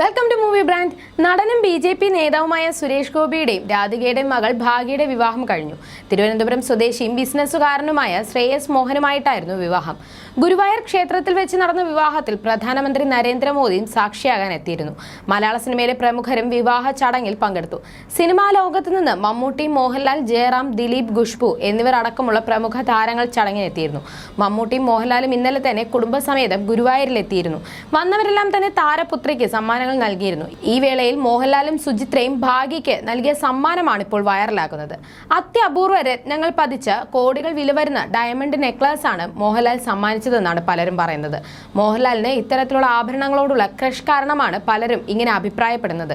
Welcome to movie brand നടനും B J P നേതാവുമായ സുരേഷ് ഗോപിയുടെയും രാധികയുടെയും മകൾ ഭാഗ്യയുടെ വിവാഹം കഴിഞ്ഞു. തിരുവനന്തപുരം സ്വദേശിയും ബിസിനസ്സുകാരനുമായ ശ്രേയസ് മോഹനുമായിട്ടായിരുന്നു വിവാഹം. ഗുരുവായൂർ ക്ഷേത്രത്തിൽ വെച്ച് നടന്ന വിവാഹത്തിൽ പ്രധാനമന്ത്രി നരേന്ദ്രമോദിയും സാക്ഷിയാകാൻ എത്തിയിരുന്നു. മലയാള സിനിമയിലെ പ്രമുഖരും വിവാഹ ചടങ്ങിൽ പങ്കെടുത്തു. സിനിമാ ലോകത്ത് നിന്ന് മമ്മൂട്ടി മോഹൻലാൽ ജയറാം ദിലീപ് ഖുഷ്ബു എന്നിവർ അടക്കമുള്ള പ്രമുഖ താരങ്ങൾ ചടങ്ങിനെത്തിയിരുന്നു മമ്മൂട്ടിയും മോഹൻലാലും ഇന്നലെ തന്നെ കുടുംബസമേതം ഗുരുവായൂരിലെത്തിയിരുന്നു. വന്നവരെല്ലാം തന്നെ താരപുത്രിക്ക് സമ്മാനങ്ങൾ നൽകിയിരുന്നു. ഈ വേളയിൽ മോഹൻലാലും സുജിത്രയും ഭാഗ്യയ്ക്ക് നൽകിയ സമ്മാനമാണ് ഇപ്പോൾ വൈറലാകുന്നത്. അത്യപൂർവ രത്നങ്ങൾ പതിച്ച കോടികൾ വില വരുന്ന ഡയമണ്ട് നെക്ലസ് ആണ് മോഹൻലാൽ സമ്മാനിച്ചതെന്നാണ് പലരും പറയുന്നത്. മോഹൻലാലിന് ഇത്തരത്തിലുള്ള ആഭരണങ്ങളോടുള്ള ക്രഷ് കാരണമാണ് പലരും ഇങ്ങനെ അഭിപ്രായപ്പെടുന്നത്.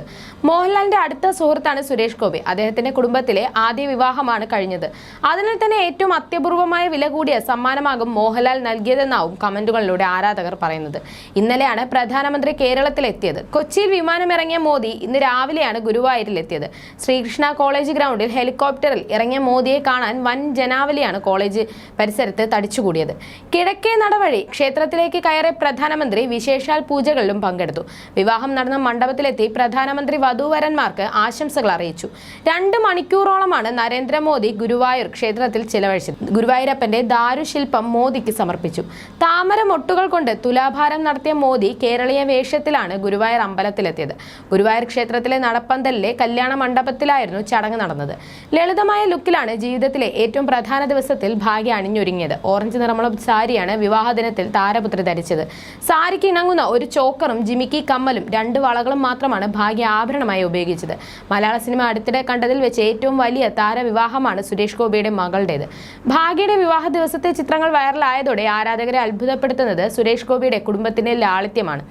മോഹൻലാലിന്റെ അടുത്ത സുഹൃത്താണ് സുരേഷ് ഗോപി. അദ്ദേഹത്തിന്റെ കുടുംബത്തിലെ ആദ്യ വിവാഹമാണ് കഴിഞ്ഞത്. അതിനാൽ തന്നെ ഏറ്റവും അത്യപൂർവമായ വില കൂടിയ സമ്മാനമാകും മോഹൻലാൽ നൽകിയതെന്നാവും കമന്റുകളിലൂടെ ആരാധകർ പറയുന്നത്. ഇന്നലെയാണ് പ്രധാനമന്ത്രി കേരളത്തിലെത്തിയത്. കൊച്ചിയിൽ വിമാനമിറങ്ങിയ മോദി ഇന്ന് രാവിലെയാണ് ഗുരുവായൂരിലെത്തിയത്. ശ്രീകൃഷ്ണ കോളേജ് ഗ്രൗണ്ടിൽ ഹെലികോപ്റ്ററിൽ ഇറങ്ങിയ മോദിയെ കാണാൻ വൻ ജനാവലിയാണ് കോളേജ് പരിസരത്ത് തടിച്ചുകൂടിയത്. കിഴക്കേ നടവഴി ക്ഷേത്രത്തിലേക്ക് കയറിയ പ്രധാനമന്ത്രി വിശേഷാൽ പൂജകളിലും പങ്കെടുത്തു. വിവാഹം നടന്ന മണ്ഡപത്തിലെത്തി പ്രധാനമന്ത്രി വധൂവരന്മാർക്ക് ആശംസകൾ അറിയിച്ചു. രണ്ട് മണിക്കൂറോളമാണ് നരേന്ദ്രമോദി ഗുരുവായൂർ ക്ഷേത്രത്തിൽ ചിലവഴിച്ചത് ഗുരുവായൂരപ്പന്റെ ദാരുശില്പം മോദിക്ക് സമർപ്പിച്ചു. താമര മൊട്ടുകൾ കൊണ്ട് തുലാഭാരം നടത്തിയ മോദി കേരളീയ വേഷത്തിലാണ് ഗുരുവായൂർ അമ്പലത്തിലെത്തിയത്. ഗുരുവായൂർ ക്ഷേത്രത്തിലെ നടപ്പന്തലിലെ കല്യാണ മണ്ഡപത്തിലായിരുന്നു ചടങ്ങ് നടന്നത്. ലളിതമായ ലുക്കിലാണ് ജീവിതത്തിലെ ഏറ്റവും പ്രധാന ദിവസത്തിൽ ഭാഗ്യ അണിഞ്ഞൊരുങ്ങിയത്. ഓറഞ്ച് നിറമുള്ള സാരിയാണ് വിവാഹദിനത്തിൽ താരപുത്രി ധരിച്ചത്. സാരിക്ക് ഇണങ്ങുന്ന ഒരു ചോക്കറും ജിമിക്കി കമ്മലും രണ്ട് വളകളും മാത്രമാണ് ഭാഗ്യ ആഭരണമായി ഉപയോഗിച്ചത്. മലയാള സിനിമ അടുത്തിടെ കണ്ടതിൽ വെച്ച് ഏറ്റവും വലിയ താരവിവാഹമാണ് സുരേഷ് ഗോപിയുടെ മകളുടേത്. ഭാഗ്യയുടെ വിവാഹ ദിവസത്തെ ചിത്രങ്ങൾ വൈറലായതോടെ ആരാധകരെ അത്ഭുതപ്പെടുത്തുന്നത് സുരേഷ് ഗോപിയുടെ കുടുംബത്തിന്റെ ലാളിത്യമാണ്.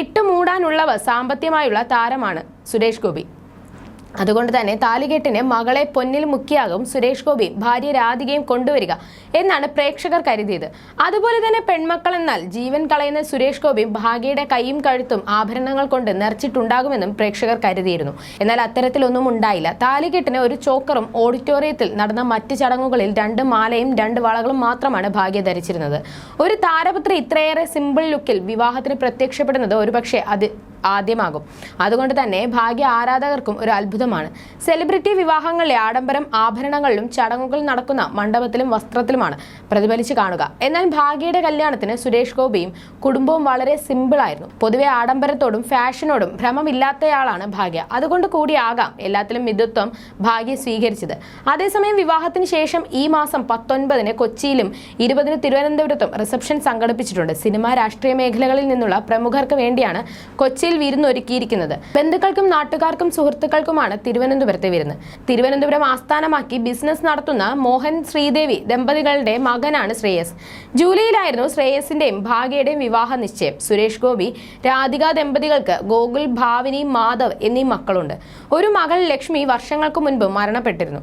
ഇട്ടുമൂടാനുള്ളവ സാമ്പത്തികമായുള്ള താരമാണ് സുരേഷ് ഗോപി. അതുകൊണ്ട് തന്നെ താലികെട്ടിന് മകളെ പൊന്നിൽ മുക്കിയാകും സുരേഷ് ഗോപി ഭാര്യ രാധികയും കൊണ്ടുവരിക എന്നാണ് പ്രേക്ഷകർ കരുതിയത്. അതുപോലെ തന്നെ പെൺമക്കൾ എന്നാൽ ജീവൻ കളയുന്ന സുരേഷ് ഗോപി ഭാഗ്യയുടെ കൈയും കഴുത്തും ആഭരണങ്ങൾ കൊണ്ട് നിറച്ചിട്ടുണ്ടാകുമെന്നും പ്രേക്ഷകർ കരുതിയിരുന്നു. എന്നാൽ അത്തരത്തിലൊന്നും ഉണ്ടായില്ല. താലികെട്ടിന് ഒരു ചോക്കറും ഓഡിറ്റോറിയത്തിൽ നടന്ന മറ്റ് ചടങ്ങുകളിൽ രണ്ട് മാലയും രണ്ട് വളകളും മാത്രമാണ് ഭാഗ്യ ധരിച്ചിരുന്നത്. ഒരു താരപുത്രി ഇത്രയേറെ സിമ്പിൾ ലുക്കിൽ വിവാഹത്തിന് പ്രത്യക്ഷപ്പെടുന്നത് ഒരുപക്ഷെ അത് ആദ്യമാകും. അതുകൊണ്ട് തന്നെ ഭാഗ്യ ആരാധകർക്കും ഒരു അത്ഭുതമാണ്. സെലിബ്രിറ്റി വിവാഹങ്ങളിലെ ആഡംബരം ആഭരണങ്ങളിലും ചടങ്ങുകൾ നടക്കുന്ന മണ്ഡപത്തിലും വസ്ത്രത്തിലുമാണ് പ്രതിഫലിച്ച് കാണുക. എന്നാൽ ഭാഗ്യയുടെ കല്യാണത്തിന് സുരേഷ് ഗോപിയും കുടുംബവും വളരെ സിമ്പിൾ ആയിരുന്നു. പൊതുവെ ആഡംബരത്തോടും ഫാഷനോടും ഭ്രമമില്ലാത്തയാളാണ് ഭാഗ്യ. അതുകൊണ്ട് കൂടിയാകാം എല്ലാത്തിലും മിതത്വം ഭാഗ്യ സ്വീകരിച്ചത്. അതേസമയം വിവാഹത്തിന് ശേഷം ഈ മാസം പത്തൊൻപതിന് കൊച്ചിയിലും ഇരുപതിന് തിരുവനന്തപുരത്തും റിസപ്ഷൻ സംഘടിപ്പിച്ചിട്ടുണ്ട്. സിനിമാ രാഷ്ട്രീയ മേഖലകളിൽ നിന്നുള്ള പ്രമുഖർക്ക് വേണ്ടിയാണ് കൊച്ചിയിൽ വിരുന്നൊരുക്കിയിരിക്കുന്നത് ബന്ധുക്കൾക്കും നാട്ടുകാർക്കും സുഹൃത്തുക്കൾക്കുമാണ് തിരുവനന്തപുരത്തെ വിരുന്ന്. തിരുവനന്തപുരം ആസ്ഥാനമാക്കി ബിസിനസ് നടത്തുന്ന മോഹൻ ശ്രീദേവി ദമ്പതികളുടെ മകനാണ് ശ്രേയസ്. ജൂലൈയിലായിരുന്നു ശ്രേയസിന്റെയും ഭാഗ്യയുടെയും വിവാഹ നിശ്ചയം. സുരേഷ് ഗോപി രാധിക ദമ്പതികൾക്ക് ഗോകുൽ ഭാവിനി മാധവ് എന്നീ മക്കളുണ്ട്. ഒരു മകൾ ലക്ഷ്മി വർഷങ്ങൾക്ക് മുൻപ് മരണപ്പെട്ടിരുന്നു.